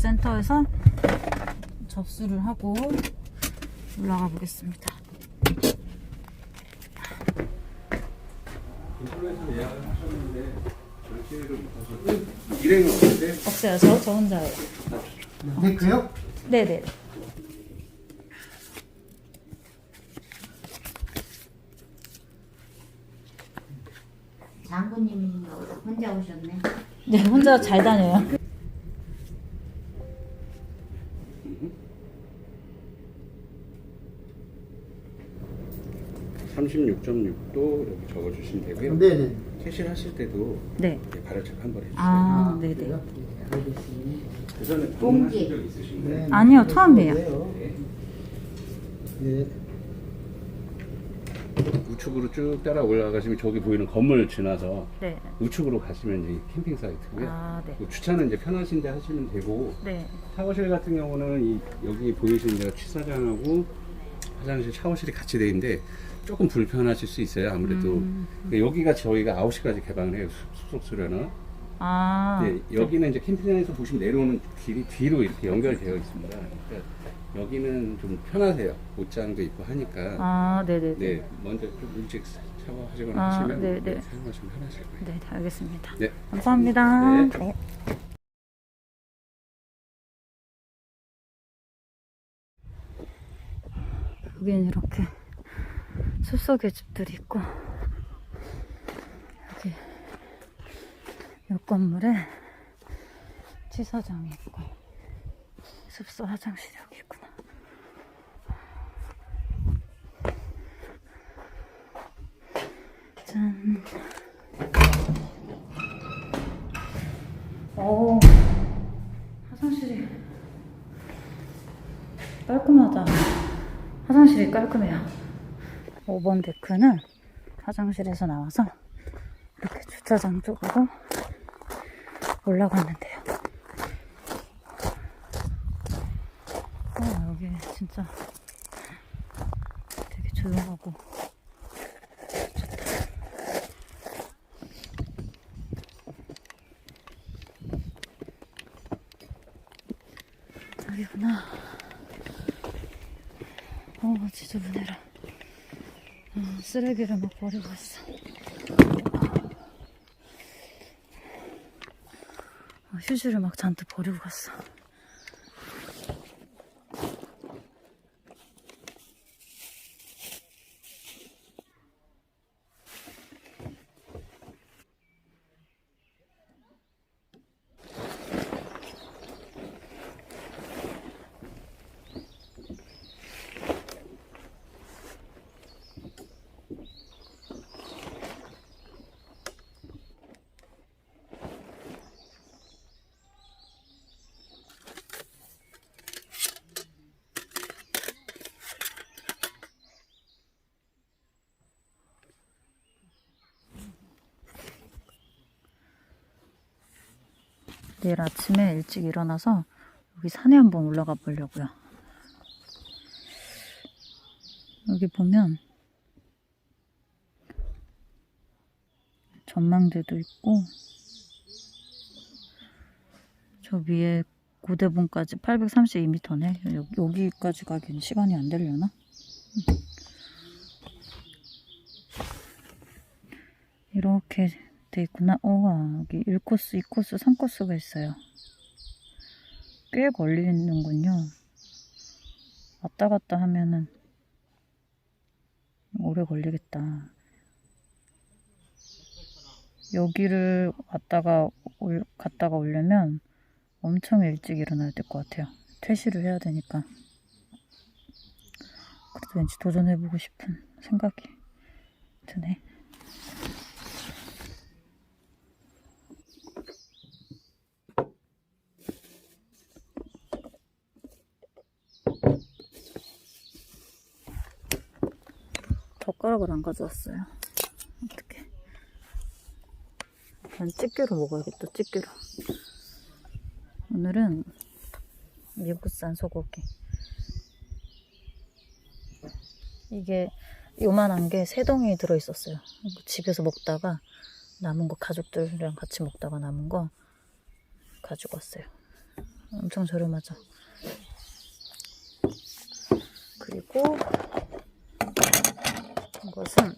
문자센터에서 접수를 하고 올라가 보겠습니다. 일행은 없는데 없어요. 저, 저 혼자예요. 데크요? 네네. 장군님 혼자 오셨네. 네, 혼자 잘 다녀요. 36.6도 이렇게 적어주시면 되고요. 네네. 캐시를 하실 때도 네. 이렇게 발열 체크 한번 해주세요. 아, 네네. 그래요? 네, 알겠습니다. 그 전에 공기. 방문하신 적 있으신가요? 네. 아니요, 처음이에요. 네. 네. 우측으로 쭉 따라 올라가시면 저기 보이는 건물 지나서 네. 우측으로 가시면 이제 캠핑 사이트고요. 아, 네. 그 주차는 이제 편하신데 하시면 되고 네. 샤워실 같은 경우는 이 여기 보이시는 데가 취사장하고 화장실 샤워실이 같이 돼 있는데 조금 불편하실 수 있어요. 아무래도 음. 근데 여기가 저희가 9시까지 개방을 해요. 수- 수속 수련은. 아. 네, 여기는 이제 캠핑장에서 보시면 내려오는 길이 뒤로 이렇게 연결되어 있습니다. 그러니까 여기는 좀 편하세요. 옷장도 있고 하니까. 아, 네네네. 네, 먼저 좀 일찍 샤워하시거나 아, 하시면 네, 네. 네, 사용하시면 편하실 거예요. 네, 알겠습니다. 네. 감사합니다. 네. 여기는 이렇게 숲속의 집들이 있고 여기 옆 건물에 치사장이 있고 숲속 화장실이 여기 있구나. 짠. 오, 화장실이 깔끔하다. 화장실이 깔끔해요. 5번 데크는 화장실에서 나와서 이렇게 주차장 쪽으로 올라가면 돼요. 어, 여기 진짜 되게 조용하고 좋다. 여기구나. 어, 지저분해라. 어, 쓰레기를 막 버리고 있어. 어, 휴지를 막 잔뜩 버리고 갔어. 내일 아침에 일찍 일어나서 여기 산에 한번 올라가 보려고요. 여기 보면 전망대도 있고 저 위에 고대봉까지 832m네. 여기, 여기까지 가기엔 시간이 안 되려나? 이렇게 돼 있구나. 우와, 여기 1코스, 2코스, 3코스가 있어요. 꽤 걸리는군요. 왔다 갔다 하면은 오래 걸리겠다. 여기를 왔다가 올, 갔다가 오려면 엄청 일찍 일어나야 될 것 같아요. 퇴실을 해야 되니까. 그래도 왠지 도전해보고 싶은 생각이 드네. 젓가락을 안 가져왔어요. 어떡해. 난 집게로 먹어야겠다, 집게로. 오늘은 미국산 소고기. 이게 요만한 게 세 덩이 들어있었어요. 집에서 먹다가 남은 거 가족들이랑 같이 먹다가 남은 거 가지고 왔어요. 엄청 저렴하죠. 그리고 이것은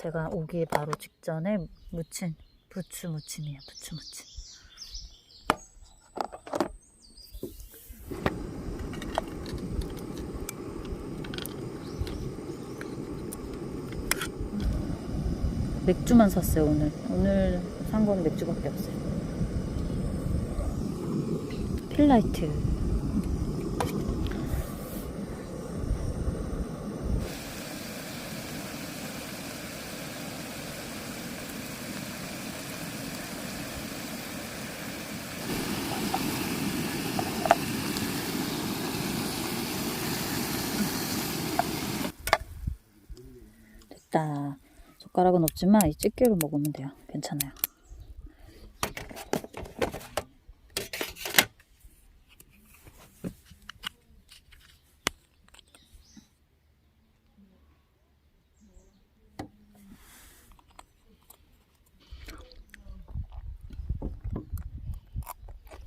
제가 오기 바로 직전에 무친 부추 무침이에요. 부추 무침. 맥주만 샀어요 오늘. 오늘 산 거는 맥주밖에 없어요. 필라이트. 됐다. 젓가락은 없지만 이 집게로 먹으면 돼요. 괜찮아요.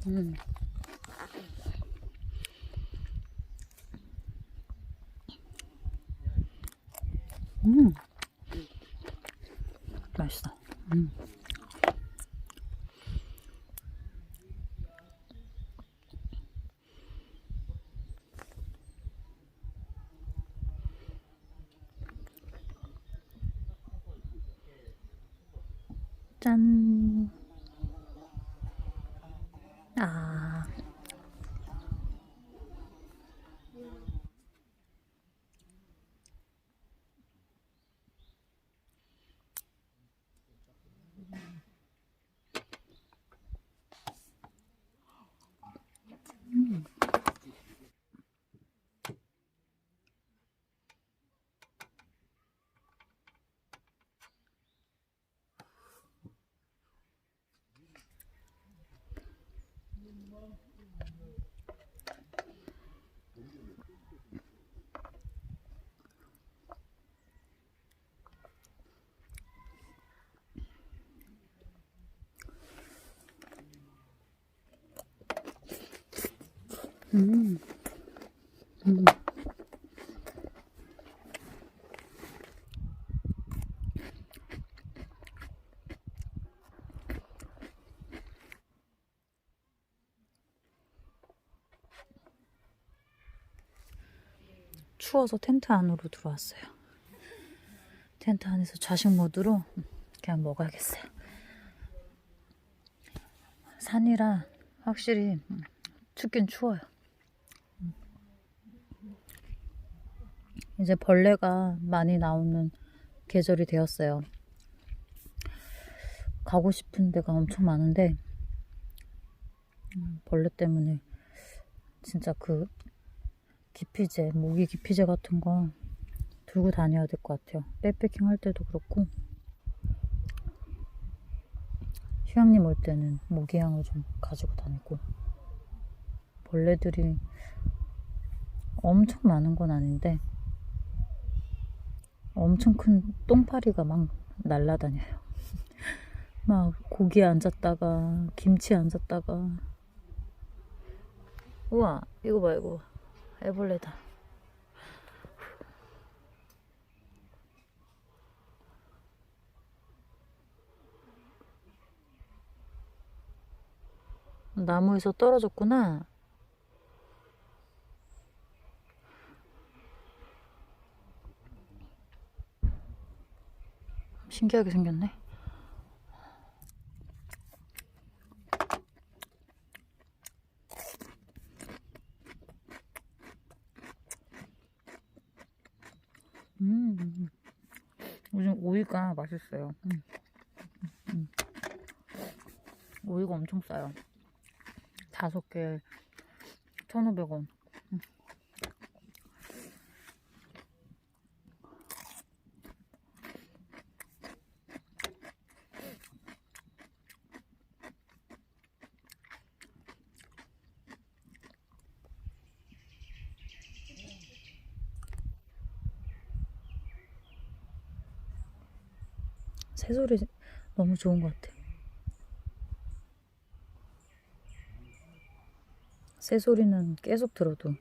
음. 음. Mm-hmm. 음. 음. 추워서 텐트 안으로 들어왔어요. 텐트 안에서 좌식 모드로 그냥 먹어야겠어요. 산이라 확실히 춥긴 추워요. 이제 벌레가 많이 나오는 계절이 되었어요. 가고 싶은 데가 엄청 많은데 음, 벌레 때문에 진짜 그 기피제, 모기 기피제 같은 거 들고 다녀야 될 것 같아요. 백패킹 할 때도 그렇고 휴양림 올 때는 모기향을 좀 가지고 다니고 벌레들이 엄청 많은 건 아닌데 엄청 큰 똥파리가 막 날라다녀요. 막 고기에 앉았다가 김치에 앉았다가 우와 이거 봐 이거 애벌레다. 나무에서 떨어졌구나. 신기하게 생겼네. 음, 요즘 오이가 맛있어요. 음. 음. 오이가 엄청 싸요. 다섯 개 1,500원. 새소리 너무 좋은 것 같아. 새 소리는 계속 들어도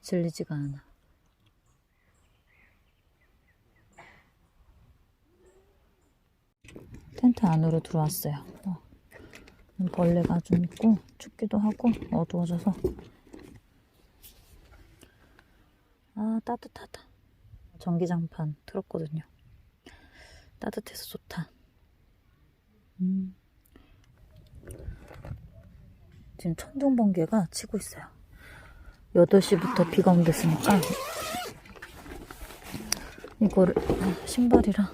질리지가 않아. 텐트 안으로 들어왔어요. 어. 벌레가 좀 있고 춥기도 하고 어두워져서 아 따뜻하다. 전기장판 틀었거든요. 따뜻해서 좋다. 음. 지금 천둥 번개가 치고 있어요. 8시부터 비가 온댔으니까 이거를 아, 신발이랑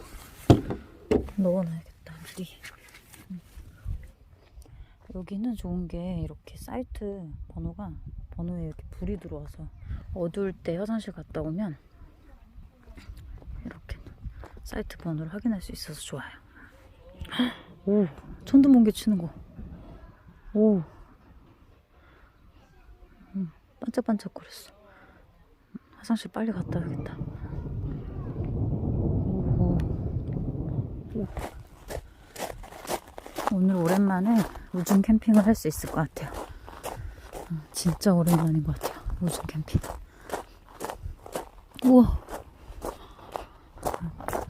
넣어놔야겠다 미리 음. 여기는 좋은 게 이렇게 사이트 번호가 번호에 이렇게 불이 들어와서 어두울 때 화장실 갔다 오면 이렇게 사이트 번호를 확인할 수 있어서 좋아요 오 천둥번개 치는 거 오 음, 반짝반짝 거렸어 화장실 빨리 갔다 와야겠다 오. 오. 오늘 오랜만에 우중 캠핑을 할 수 있을 것 같아요. 음, 진짜 오랜만인 것 같아요. 우중 캠핑. 우와.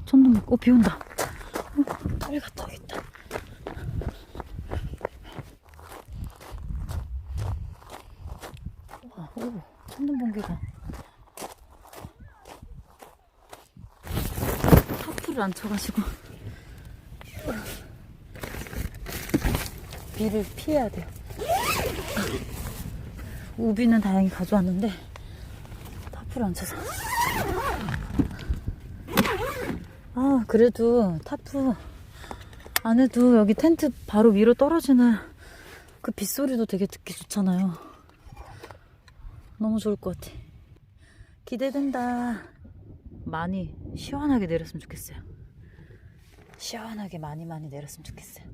천둥, 어, 비 온다. 어, 빨리 갔다 오겠다. 우와, 오, 천둥 번개가. 하프를 안 쳐가지고. 비를 피해야 돼요. 우비는 다행히 가져왔는데 타프를 안 쳐서. 아 그래도 타프 안에도 여기 텐트 바로 위로 떨어지는 그 빗소리도 되게 듣기 좋잖아요. 너무 좋을 것 같아. 기대된다. 많이 시원하게 내렸으면 좋겠어요. 시원하게 많이 많이 내렸으면 좋겠어요.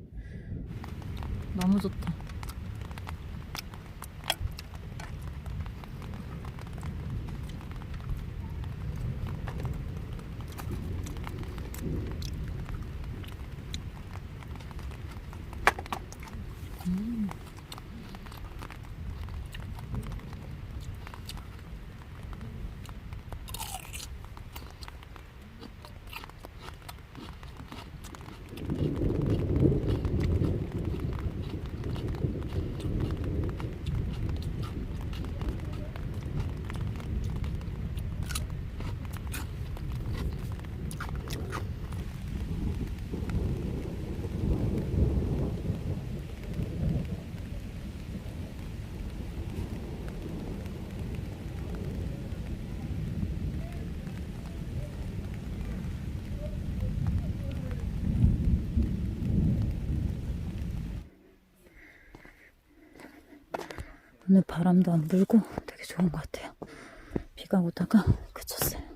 너무 좋다. 오늘 바람도 안 불고 되게 좋은 것 같아요. 비가 오다가 그쳤어요.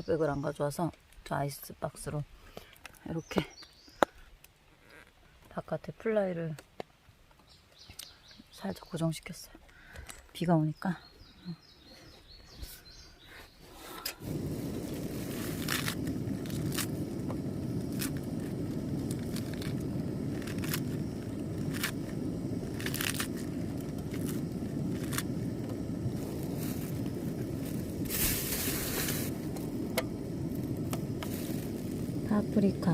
데크백을 안 가져와서 저 아이스박스로 이렇게 바깥에 플라이를 살짝 고정시켰어요. 비가 오니까. 파프리카.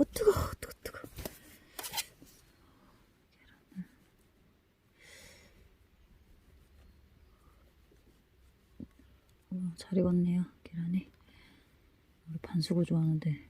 어 뜨거, 워 뜨거, 뜨거. 어, 잘 익었네요, 계란이. 우리 반숙을 좋아하는데.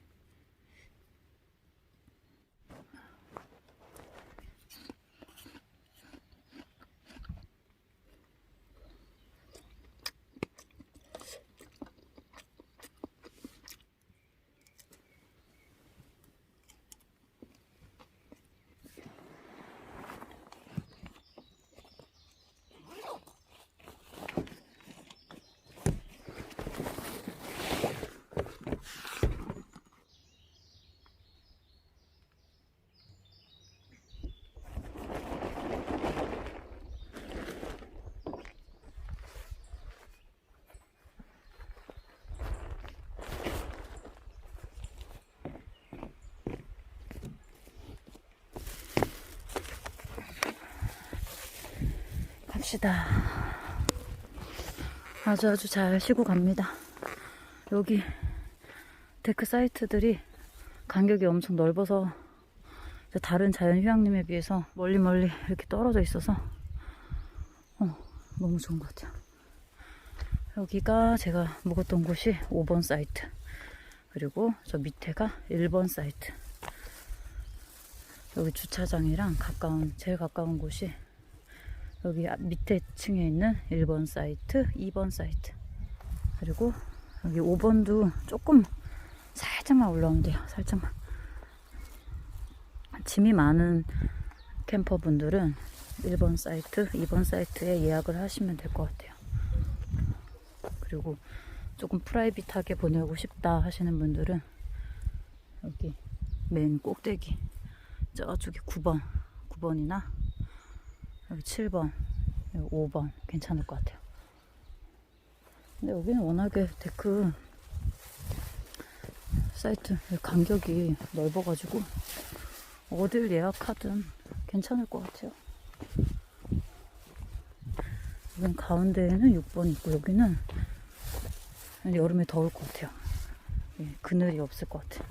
갑시다. 아주 아주 잘 쉬고 갑니다. 여기 데크 사이트들이 간격이 엄청 넓어서 다른 자연 휴양림에 비해서 멀리 멀리 이렇게 떨어져 있어서 어, 너무 좋은 것 같아요. 여기가 제가 묵었던 곳이 5번 사이트 그리고 저 밑에가 1번 사이트 여기 주차장이랑 가까운 제일 가까운 곳이 여기 앞- 밑에 층에 있는 1번 사이트, 2번 사이트. 그리고 여기 5번도 조금 살짝만 올라오면 돼요. 살짝만. 짐이 많은 캠퍼분들은 1번 사이트, 2번 사이트에 예약을 하시면 될 것 같아요. 그리고 조금 프라이빗하게 보내고 싶다 하시는 분들은 여기 맨 꼭대기 저쪽에 9번, 9번이나 여기 7번, 여기 5번 괜찮을 것 같아요. 근데 여기는 워낙에 데크 사이트 간격이 넓어가지고 어딜 예약하든 괜찮을 것 같아요. 여긴 가운데에는 6번 있고 여기는 여름에 더울 것 같아요. 예, 그늘이 없을 것 같아.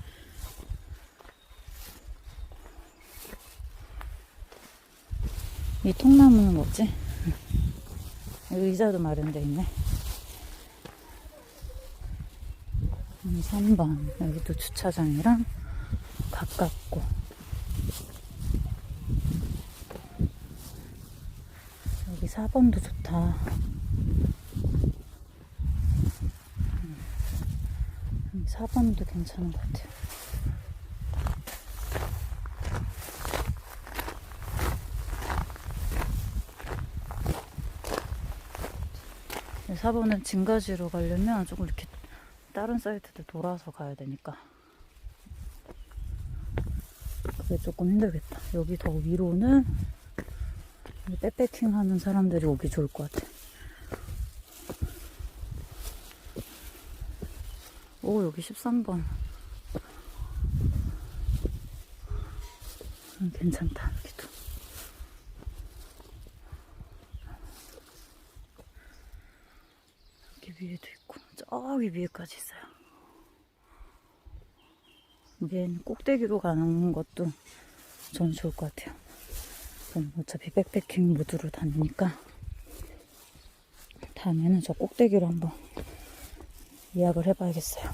이 통나무는 뭐지? 의자도 마련돼 있네. 음, 3번. 여기도 주차장이랑 가깝고. 여기 4번도 좋다. 음, 4번도 괜찮은 것 같아요. 4번은 진가지로 가려면 조금 이렇게 다른 사이트들 돌아서 가야 되니까 그게 조금 힘들겠다. 여기 더 위로는 이 백패킹 하는 사람들이 오기 좋을 것 같아. 오, 여기 13번. 음, 괜찮다, 저기 위에까지 있어요. 여기엔 꼭대기로 가는 것도 저는 좋을 것 같아요. 그럼 어차피 백패킹 모드로 다니니까 다음에는 저 꼭대기로 한번 예약을 해봐야겠어요.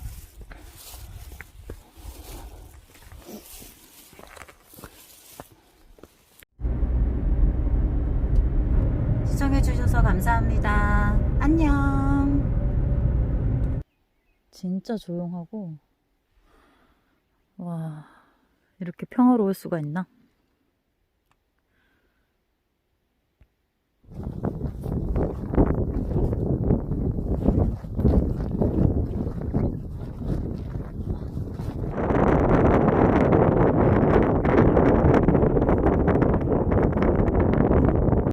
시청해주셔서 감사합니다. 안녕. 진짜 조용하고, 와, 이렇게 평화로울 수가 있나?